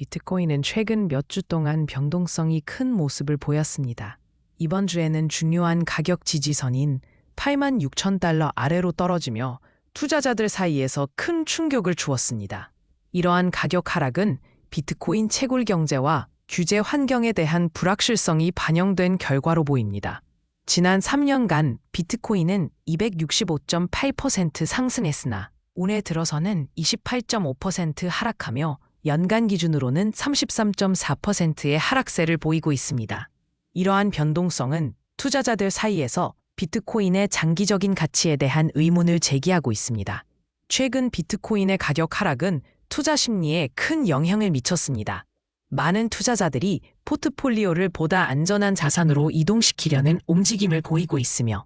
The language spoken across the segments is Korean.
비트코인은 최근 몇 주 동안 변동성이 큰 모습을 보였습니다. 이번 주에는 중요한 가격 지지선인 8만 6천 달러 아래로 떨어지며 투자자들 사이에서 큰 충격을 주었습니다. 이러한 가격 하락은 비트코인 채굴 경제와 규제 환경에 대한 불확실성이 반영된 결과로 보입니다. 지난 3년간 비트코인은 265.8% 상승했으나 올해 들어서는 28.5% 하락하며 연간 기준으로는 33.4%의 하락세를 보이고 있습니다. 이러한 변동성은 투자자들 사이에서 비트코인의 장기적인 가치에 대한 의문을 제기하고 있습니다. 최근 비트코인의 가격 하락은 투자 심리에 큰 영향을 미쳤습니다. 많은 투자자들이 포트폴리오를 보다 안전한 자산으로 이동시키려는 움직임을 보이고 있으며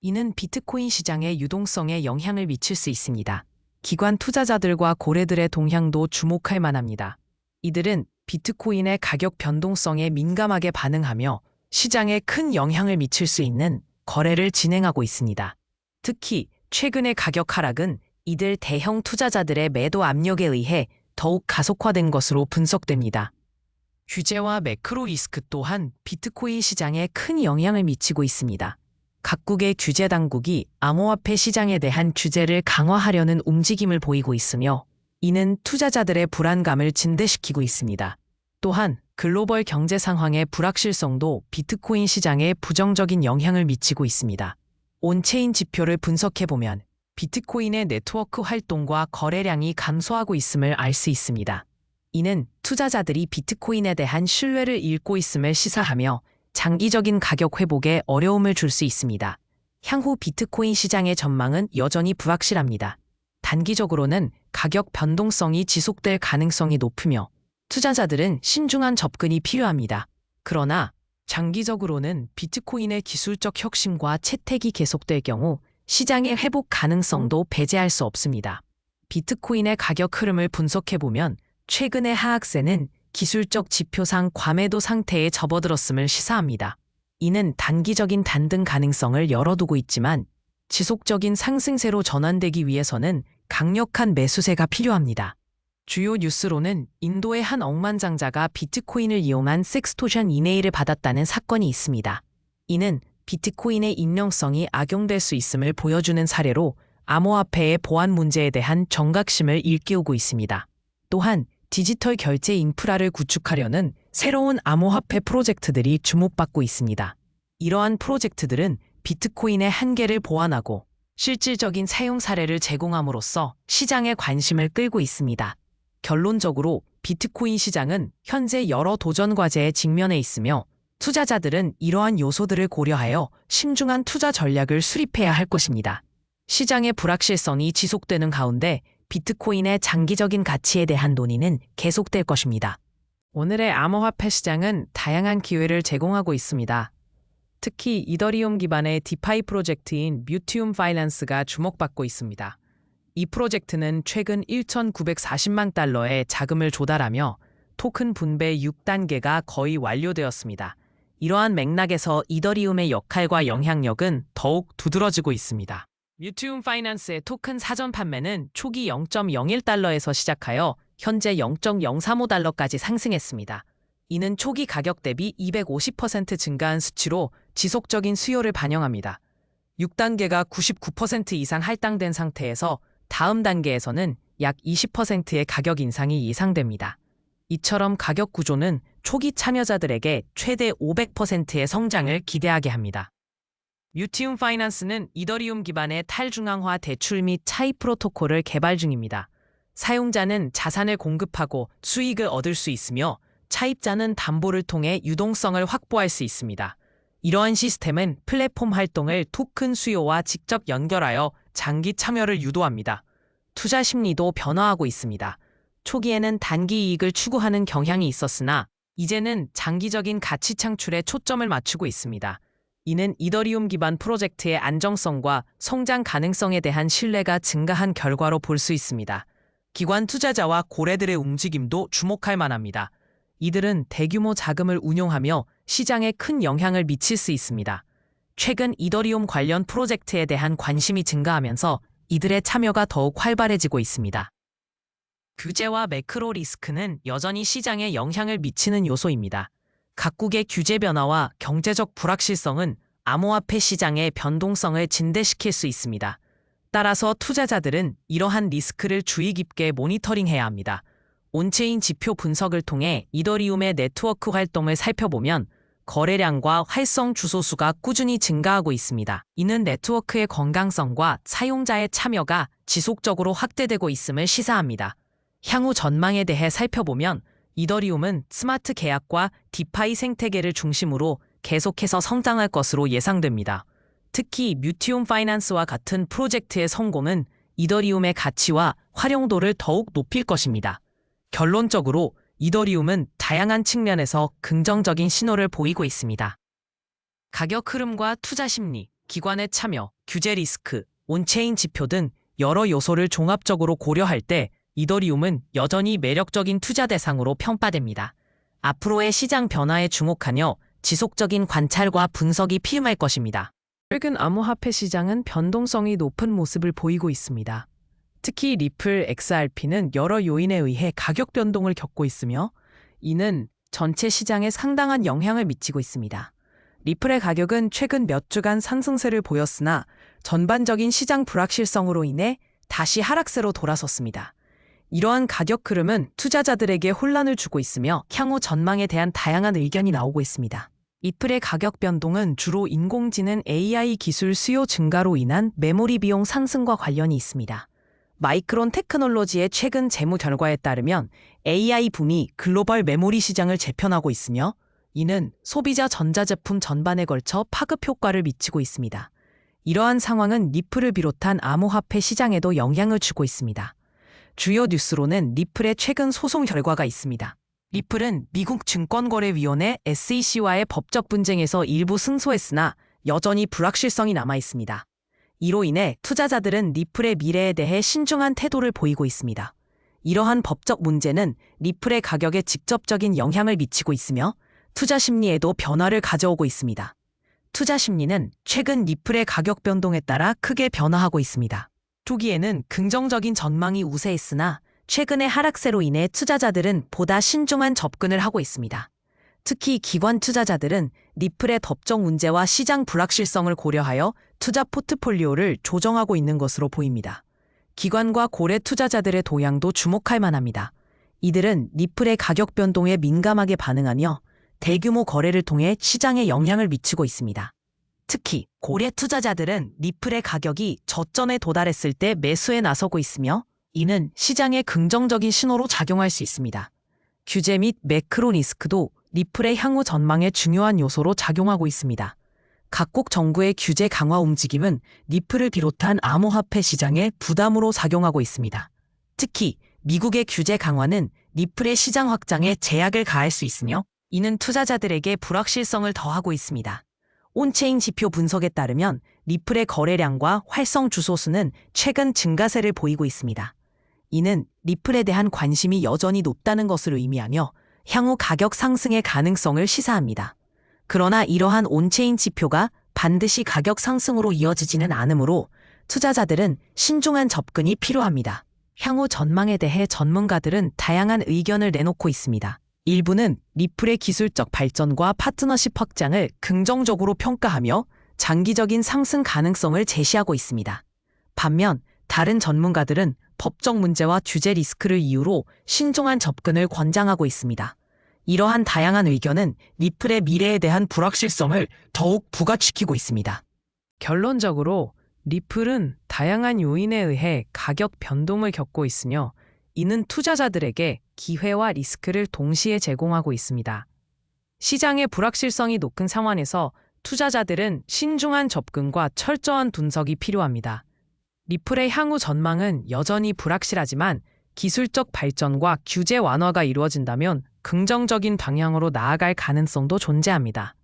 이는 비트코인 시장의 유동성에 영향을 미칠 수 있습니다. 기관 투자자들과 고래들의 동향도 주목할 만합니다. 이들은 비트코인의 가격 변동성에 민감하게 반응하며 시장에 큰 영향을 미칠 수 있는 거래를 진행하고 있습니다. 특히 최근의 가격 하락은 이들 대형 투자자들의 매도 압력에 의해 더욱 가속화된 것으로 분석됩니다. 규제와 매크로 리스크 또한 비트코인 시장에 큰 영향을 미치고 있습니다. 각국의 규제 당국이 암호화폐 시장에 대한 규제를 강화하려는 움직임을 보이고 있으며 이는 투자자들의 불안감을 진대시키고 있습니다. 또한 글로벌 경제 상황의 불확실성도 비트코인 시장에 부정적인 영향을 미치고 있습니다. 온체인 지표를 분석해보면 비트코인의 네트워크 활동과 거래량이 감소하고 있음을 알 수 있습니다. 이는 투자자들이 비트코인에 대한 신뢰를 잃고 있음을 시사하며 장기적인 가격 회복에 어려움을 줄 수 있습니다. 향후 비트코인 시장의 전망은 여전히 불확실합니다. 단기적으로는 가격 변동성이 지속될 가능성이 높으며 투자자들은 신중한 접근이 필요합니다. 그러나 장기적으로는 비트코인의 기술적 혁신과 채택이 계속될 경우 시장의 회복 가능성도 배제할 수 없습니다. 비트코인의 가격 흐름을 분석해보면 최근의 하락세는 기술적 지표상 과매도 상태에 접어들었음을 시사합니다. 이는 단기적인 단등 가능성을 열어두고 있지만 지속적인 상승세로 전환되기 위해서는 강력한 매수세가 필요합니다. 주요 뉴스로는 인도의 한 억만장자가 비트코인을 이용한 섹스토션 이메일을 받았다는 사건이 있습니다. 이는 비트코인의 익명성이 악용될 수 있음을 보여주는 사례로 암호화폐의 보안 문제에 대한 정각심을 일깨우고 있습니다. 또한 디지털 결제 인프라를 구축하려는 새로운 암호화폐 프로젝트들이 주목받고 있습니다. 이러한 프로젝트들은 비트코인의 한계를 보완하고 실질적인 사용 사례를 제공함으로써 시장의 관심을 끌고 있습니다. 결론적으로 비트코인 시장은 현재 여러 도전 과제에 직면해 있으며 투자자들은 이러한 요소들을 고려하여 신중한 투자 전략을 수립해야 할 것입니다. 시장의 불확실성이 지속되는 가운데 비트코인의 장기적인 가치에 대한 논의는 계속될 것입니다. 오늘의 암호화폐 시장은 다양한 기회를 제공하고 있습니다. 특히 이더리움 기반의 디파이 프로젝트인 뮤티움 파이낸스가 주목받고 있습니다. 이 프로젝트는 최근 1,940만 달러의 자금을 조달하며 토큰 분배 6단계가 거의 완료되었습니다. 이러한 맥락에서 이더리움의 역할과 영향력은 더욱 두드러지고 있습니다. 뮤티움 파이낸스의 토큰 사전 판매는 초기 0.01달러에서 시작하여 현재 0.035달러까지 상승했습니다. 이는 초기 가격 대비 250% 증가한 수치로 지속적인 수요를 반영합니다. 6단계가 99% 이상 할당된 상태에서 다음 단계에서는 약 20%의 가격 인상이 예상됩니다. 이처럼 가격 구조는 초기 참여자들에게 최대 500%의 성장을 기대하게 합니다. 뮤티움 파이낸스는 이더리움 기반의 탈중앙화 대출 및 차이 프로토콜을 개발 중입니다. 사용자는 자산을 공급하고 수익을 얻을 수 있으며 차입자는 담보를 통해 유동성을 확보할 수 있습니다. 이러한 시스템은 플랫폼 활동을 토큰 수요와 직접 연결하여 장기 참여를 유도합니다. 투자 심리도 변화하고 있습니다. 초기에는 단기 이익을 추구하는 경향이 있었으나 이제는 장기적인 가치 창출에 초점을 맞추고 있습니다. 이는 이더리움 기반 프로젝트의 안정성과 성장 가능성에 대한 신뢰가 증가한 결과로 볼 수 있습니다. 기관 투자자와 고래들의 움직임도 주목할 만합니다. 이들은 대규모 자금을 운용하며 시장에 큰 영향을 미칠 수 있습니다. 최근 이더리움 관련 프로젝트에 대한 관심이 증가하면서 이들의 참여가 더욱 활발해지고 있습니다. 규제와 매크로 리스크는 여전히 시장에 영향을 미치는 요소입니다. 각국의 규제 변화와 경제적 불확실성은 암호화폐 시장의 변동성을 진대시킬 수 있습니다. 따라서 투자자들은 이러한 리스크를 주의 깊게 모니터링해야 합니다. 온체인 지표 분석을 통해 이더리움의 네트워크 활동을 살펴보면 거래량과 활성 주소 수가 꾸준히 증가하고 있습니다. 이는 네트워크의 건강성과 사용자의 참여가 지속적으로 확대되고 있음을 시사합니다. 향후 전망에 대해 살펴보면 이더리움은 스마트 계약과 디파이 생태계를 중심으로 계속해서 성장할 것으로 예상됩니다. 특히 뮤티움 파이낸스와 같은 프로젝트의 성공은 이더리움의 가치와 활용도를 더욱 높일 것입니다. 결론적으로 이더리움은 다양한 측면에서 긍정적인 신호를 보이고 있습니다. 가격 흐름과 투자 심리, 기관의 참여, 규제 리스크, 온체인 지표 등 여러 요소를 종합적으로 고려할 때 이더리움은 여전히 매력적인 투자 대상으로 평가됩니다. 앞으로의 시장 변화에 주목하며 지속적인 관찰과 분석이 필요할 것입니다. 최근 암호화폐 시장은 변동성이 높은 모습을 보이고 있습니다. 특히 리플 XRP는 여러 요인에 의해 가격 변동을 겪고 있으며 이는 전체 시장에 상당한 영향을 미치고 있습니다. 리플의 가격은 최근 몇 주간 상승세를 보였으나 전반적인 시장 불확실성으로 인해 다시 하락세로 돌아섰습니다. 이러한 가격 흐름은 투자자들에게 혼란을 주고 있으며 향후 전망에 대한 다양한 의견이 나오고 있습니다. 리플의 가격 변동은 주로 인공지능 AI 기술 수요 증가로 인한 메모리 비용 상승과 관련이 있습니다. 마이크론 테크놀로지의 최근 재무 결과에 따르면 AI 붐이 글로벌 메모리 시장을 재편하고 있으며 이는 소비자 전자제품 전반에 걸쳐 파급 효과를 미치고 있습니다. 이러한 상황은 리플을 비롯한 암호화폐 시장에도 영향을 주고 있습니다. 주요 뉴스로는 리플의 최근 소송 결과가 있습니다. 리플은 미국 증권거래위원회 SEC와의 법적 분쟁에서 일부 승소했으나 여전히 불확실성이 남아 있습니다. 이로 인해 투자자들은 리플의 미래에 대해 신중한 태도를 보이고 있습니다. 이러한 법적 문제는 리플의 가격에 직접적인 영향을 미치고 있으며 투자 심리에도 변화를 가져오고 있습니다. 투자 심리는 최근 리플의 가격 변동에 따라 크게 변화하고 있습니다. 초기에는 긍정적인 전망이 우세했으나 최근의 하락세로 인해 투자자들은 보다 신중한 접근을 하고 있습니다. 특히 기관 투자자들은 리플의 법적 문제와 시장 불확실성을 고려하여 투자 포트폴리오를 조정하고 있는 것으로 보입니다. 기관과 고래 투자자들의 도양도 주목할 만합니다. 이들은 리플의 가격 변동에 민감하게 반응하며 대규모 거래를 통해 시장에 영향을 미치고 있습니다. 특히 고래 투자자들은 리플의 가격이 저점에 도달했을 때 매수에 나서고 있으며 이는 시장에 긍정적인 신호로 작용할 수 있습니다. 규제 및 매크로 리스크도 리플의 향후 전망에 중요한 요소로 작용하고 있습니다. 각국 정부의 규제 강화 움직임은 리플을 비롯한 암호화폐 시장에 부담으로 작용하고 있습니다. 특히 미국의 규제 강화는 리플의 시장 확장에 제약을 가할 수 있으며 이는 투자자들에게 불확실성을 더하고 있습니다. 온체인 지표 분석에 따르면 리플의 거래량과 활성 주소 수는 최근 증가세를 보이고 있습니다. 이는 리플에 대한 관심이 여전히 높다는 것을 의미하며 향후 가격 상승의 가능성을 시사합니다. 그러나 이러한 온체인 지표가 반드시 가격 상승으로 이어지지는 않으므로 투자자들은 신중한 접근이 필요합니다. 향후 전망에 대해 전문가들은 다양한 의견을 내놓고 있습니다. 일부는 리플의 기술적 발전과 파트너십 확장을 긍정적으로 평가하며 장기적인 상승 가능성을 제시하고 있습니다. 반면 다른 전문가들은 법적 문제와 규제 리스크를 이유로 신중한 접근을 권장하고 있습니다. 이러한 다양한 의견은 리플의 미래에 대한 불확실성을 더욱 부각시키고 있습니다. 결론적으로 리플은 다양한 요인에 의해 가격 변동을 겪고 있으며 이는 투자자들에게 기회와 리스크를 동시에 제공하고 있습니다. 시장의 불확실성이 높은 상황에서 투자자들은 신중한 접근과 철저한 분석이 필요합니다. 리플의 향후 전망은 여전히 불확실하지만 기술적 발전과 규제 완화가 이루어진다면 긍정적인 방향으로 나아갈 가능성도 존재합니다.